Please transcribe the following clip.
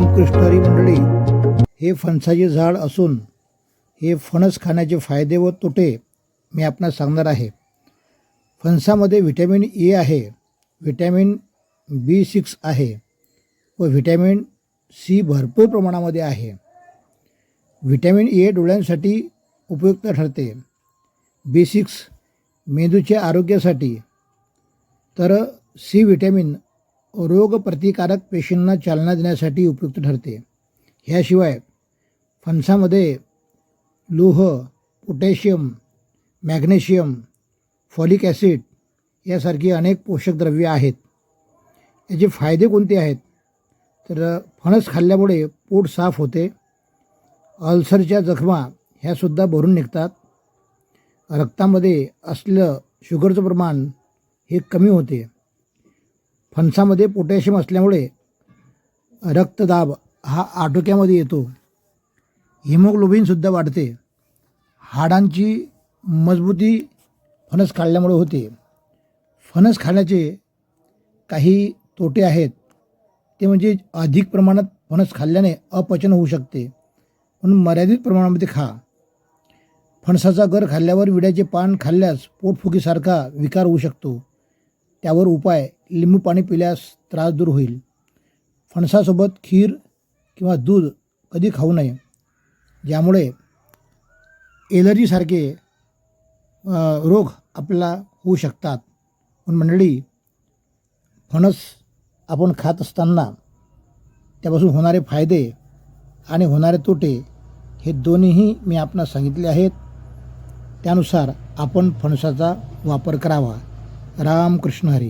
रामकृष्णरी मंडळी हे फणसाचे झाड असून हे फणस खाण्याचे फायदे व तोटे मी आपणास सांगणार आहे. फणसामध्ये व्हिटॅमिन ए आहे व्हिटॅमिन बी सिक्स आहे व व्हिटॅमिन सी भरपूर प्रमाणामध्ये आहे. व्हिटॅमिन ए डोळ्यांसाठी उपयुक्त ठरते. बी सिक्स मेंदूच्या आरोग्यासाठी. तर सी व्हिटॅमिन रोगप्रतिकारक पेशींना चालना देण्यासाठी उपयुक्त ठरते. ह्याशिवाय फणसामध्ये लोह पोटॅशियम मॅग्नेशियम फॉलिक ॲसिड यासारखी अनेक पोषक द्रव्ये आहेत. याचे फायदे कोणते आहेत? तर फणस खाल्ल्यामुळे पोट साफ होते. अल्सरच्या जखमा ह्यासुद्धा भरून निघतात. रक्तामध्ये असलं शुगरचं प्रमाण हे कमी होते. फणसामध्ये पोटॅशियम असल्यामुळे रक्तदाब हा आटोक्यामध्ये येतो. हिमोग्लोबिनसुद्धा वाढते. हाडांची मजबूती फणस खाल्ल्यामुळे होते. फणस खाण्याचे काही तोटे आहेत. ते म्हणजे अधिक प्रमाणात फणस खाल्ल्याने अपचन होऊ शकते. म्हणून मर्यादित प्रमाणामध्ये खा. फणसाचा गर खाल्ल्यावर विड्याचे पान खाल्ल्यास पोटफुगीसारखा विकार होऊ शकतो. त्यावर उपाय लिंबू पाणी पिल्यास त्रास दूर होईल. फणसासोबत खीर किंवा दूध कधी खाऊ नये. ज्यामुळे एलर्जीसारखे रोग आपल्याला होऊ शकतात. पण मंडळी फणस आपण खात असताना त्यापासून होणारे फायदे आणि होणारे तोटे हे दोन्हीही मी आपणास सांगितले आहेत. त्यानुसार आपण फणसाचा वापर करावा. रामकृष्ण हरी.